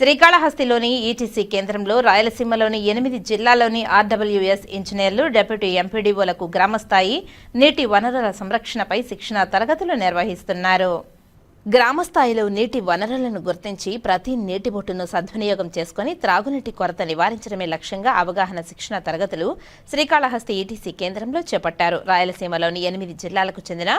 శ్రీకాళహస్తిలోని ETC కేంద్రంలో రాయలసీమలోని ఎనిమిది జిల్లాలోని ఆర్డబ్ల్యూఎస్ ఇంజనీర్లు డెప్యూటీ ఎంపీడీఓలకు గ్రామస్థాయి నీటి వనరుల సంరక్షణపై శిక్షణ తరగతులు నిర్వహిస్తున్నారు. గ్రామస్థాయిలో నీటి వనరులను గుర్తించి ప్రతి నీటి బొట్టును సద్వినియోగం చేసుకుని త్రాగునీటి కొరత నివారించడమే లక్ష్యంగా అవగాహన శిక్షణ తరగతులు శ్రీకాళహస్తి ఈటీసీ కేంద్రంలో చేపట్టారు. రాయలసీమలోని ఎనిమిది జిల్లాలకు చెందిన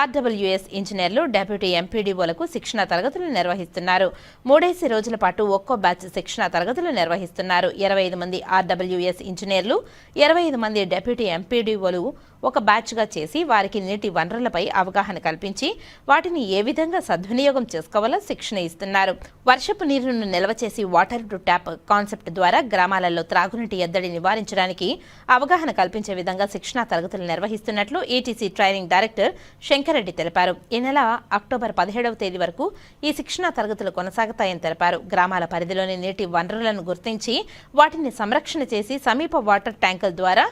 ఆర్డబ్ల్యూఎస్ ఇంజనీర్లు డెప్యూటీ ఎంపీడీఓలకు శిక్షణ తరగతులు నిర్వహిస్తున్నారు. మూడేసి రోజుల పాటు ఒక్కో బ్యాచ్ శిక్షణ తరగతులు నిర్వహిస్తున్నారు. ఇరవై ఐదు మంది ఆర్డబ్ల్యూఎస్ ఇంజనీర్లు ఇరవై ఐదు మంది డెప్యూటీ ఎంపీడీఓలు ఒక బ్యాచ్గా చేసి వారికి నీటి వనరులపై అవగాహన కల్పించి వాటిని ఏ విధంగా సద్వినియోగం చేసుకోవాలో శిక్షణ ఇస్తున్నారు. వర్షపు నీరును నిల్వ చేసి వాటర్ టు ట్యాప్ కాన్సెప్ట్ ద్వారా గ్రామాలలో త్రాగునీటి ఎద్దడి నివారించడానికి అవగాహన కల్పించే విధంగా శిక్షణా తరగతులు నిర్వహిస్తున్నట్లు ఏటీసీ ట్రైనింగ్ డైరెక్టర్ శంకరెడ్డి తెలిపారు. ఈ నెల అక్టోబర్ పదిహేడవ తేదీ వరకు ఈ శిక్షణా తరగతులు కొనసాగుతాయని తెలిపారు. గ్రామాల పరిధిలోని నీటి వనరులను గుర్తించి వాటిని సంరక్షణ చేసి సమీప వాటర్ ట్యాంకుల ద్వారా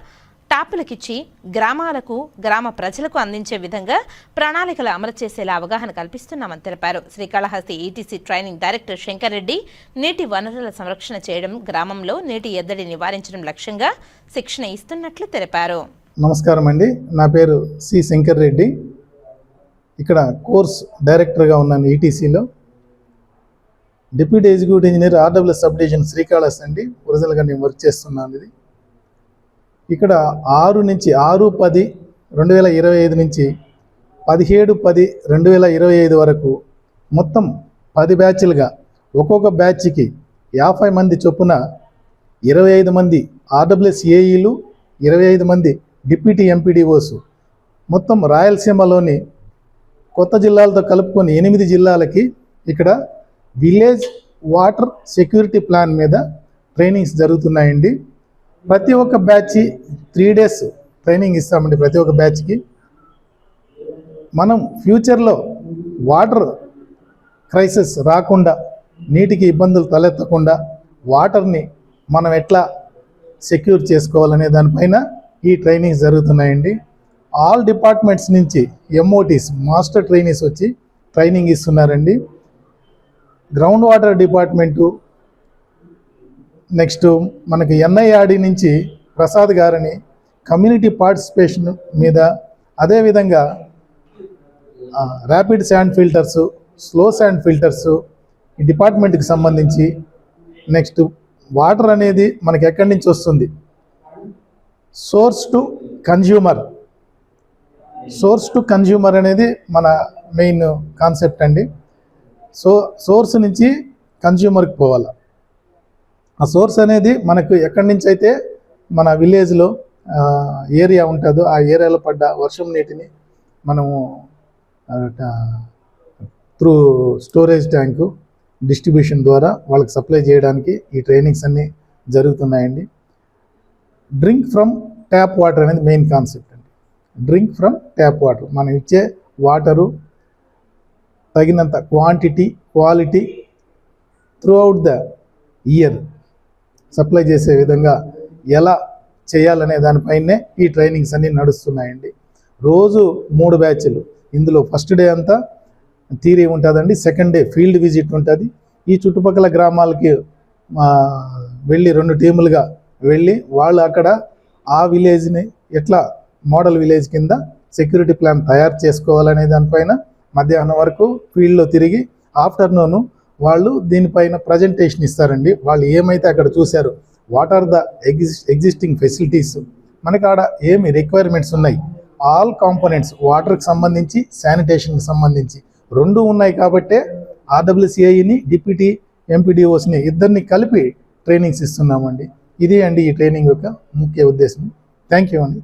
టాపులకిచ్చి గ్రామాలకు గ్రామ ప్రజలకు అందించే విధంగా ప్రణాళికలు అమలు చేసేలా అవగాహన కల్పిస్తున్నామని తెలిపారు. Srikalahasti ETC training director Shankar Reddy నీటి వనరుల సంరక్షణ చేయడం గ్రామంలో నీటి ఎద్దడి నివారించడం లక్ష్యంగా శిక్షణ ఇస్తున్నట్లు తెలిపారు. నమస్కారం అండి. నా పేరు సి శంకర్ రెడ్డి. ఇక్కడ కోర్స్ డైరెక్టర్గా ఉన్నాను ఈటీసీలో deputy executive engineer RW sub division Srikalahasti అండి. ఒరిజినల్గా నేను వర్క్ చేస్తున్నాను ఇది. ఇక్కడ ఆరు నుంచి ఆరు పది రెండు వేల ఇరవై ఐదు నుంచి పదిహేడు పది రెండు వేల ఇరవై ఐదు వరకు మొత్తం పది బ్యాచ్లుగా ఒక్కొక్క బ్యాచ్కి యాభై మంది చొప్పున ఇరవై ఐదు మంది ఆర్డబ్ల్యూఎస్ఏఈలు ఇరవై ఐదు మంది డిప్యూటీ ఎంపీడీఓస్. మొత్తం రాయలసీమలోని కొత్త జిల్లాలతో కలుపుకొని ఎనిమిది జిల్లాలకి ఇక్కడ విలేజ్ వాటర్ సెక్యూరిటీ ప్లాన్ మీద ట్రైనింగ్స్ జరుగుతున్నాయండి. ప్రతి ఒక్క బ్యాచ్ త్రీ డేస్ ట్రైనింగ్ ఇస్తామండి ప్రతి ఒక్క బ్యాచ్కి. మనం ఫ్యూచర్లో వాటర్ క్రైసిస్ రాకుండా నీటికి ఇబ్బందులు తలెత్తకుండా వాటర్ని మనం ఎట్లా సెక్యూర్ చేసుకోవాలనే దానిపైన ఈ ట్రైనింగ్స్ జరుగుతున్నాయండి. ఆల్ డిపార్ట్మెంట్స్ నుంచి ఎంఓటీస్ మాస్టర్ ట్రైనీస్ వచ్చి ట్రైనింగ్ ఇస్తున్నారండి. గ్రౌండ్ వాటర్ డిపార్ట్మెంటు నెక్స్ట్ మనకి ఎన్ఐఆర్డి నుంచి ప్రసాద్ గారిని కమ్యూనిటీ పార్టిసిపేషన్ మీద అదేవిధంగా rapid sand filters slow sand filters ఈ డిపార్ట్మెంట్కి సంబంధించి నెక్స్ట్ వాటర్ అనేది మనకి ఎక్కడి నుంచి వస్తుంది? Source to consumer source to consumer అనేది మన మెయిన్ కాన్సెప్ట్ అండి. సో సోర్స్ నుంచి కన్జ్యూమర్కి పోవాలి. ఆ సోర్స్ అనేది మనకు ఎక్కడి నుంచి అయితే మన విలేజ్లో ఏరియా ఉంటుందో ఆ ఏరియాలో పడ్డ వర్షం నీటిని మనము త్రూ స్టోరేజ్ ట్యాంకు డిస్ట్రిబ్యూషన్ ద్వారా వాళ్ళకి సప్లై చేయడానికి ఈ ట్రైనింగ్స్ అన్నీ జరుగుతున్నాయండి. డ్రింక్ ఫ్రమ్ ట్యాప్ వాటర్ అనేది మెయిన్ కాన్సెప్ట్ అండి. Drink from tap water. మనం ఇచ్చే వాటరు తగినంత quantity quality throughout the year supply చేసే విధంగా ఎలా చేయాలనే దానిపైనే ఈ ట్రైనింగ్స్ అన్నీ నడుస్తున్నాయండి. రోజు మూడు బ్యాచ్లు. ఇందులో ఫస్ట్ డే అంతా థీరీ ఉంటుందండి. సెకండ్ డే ఫీల్డ్ విజిట్ ఉంటుంది. ఈ చుట్టుపక్కల గ్రామాలకి వెళ్ళి రెండు టీములుగా వెళ్ళి వాళ్ళు అక్కడ ఆ విలేజ్ని ఎట్లా మోడల్ విలేజ్ కింద సెక్యూరిటీ ప్లాన్ తయారు చేసుకోవాలనే దానిపైన మధ్యాహ్నం వరకు ఫీల్డ్లో తిరిగి ఆఫ్టర్నూన్ వాళ్ళు దీనిపైన ప్రజెంటేషన్ ఇస్తారండి. వాళ్ళు ఏమైతే అక్కడ చూశారు what are the exis existing facilities మనకి ఆడ ఏమి రిక్వైర్మెంట్స్ ఉన్నాయి? ఆల్ కాంపోనెంట్స్ వాటర్కి సంబంధించి శానిటేషన్కి సంబంధించి రెండు ఉన్నాయి కాబట్టే ఆర్డబ్ల్యూసిఐని డిప్యూటీ ఎంపీడీఓస్ని ఇద్దరిని కలిపి ట్రైనింగ్స్ ఇస్తున్నామండి. ఇదే అండి ఈ ట్రైనింగ్ యొక్క ముఖ్య ఉద్దేశం. థ్యాంక్ యూ అండి.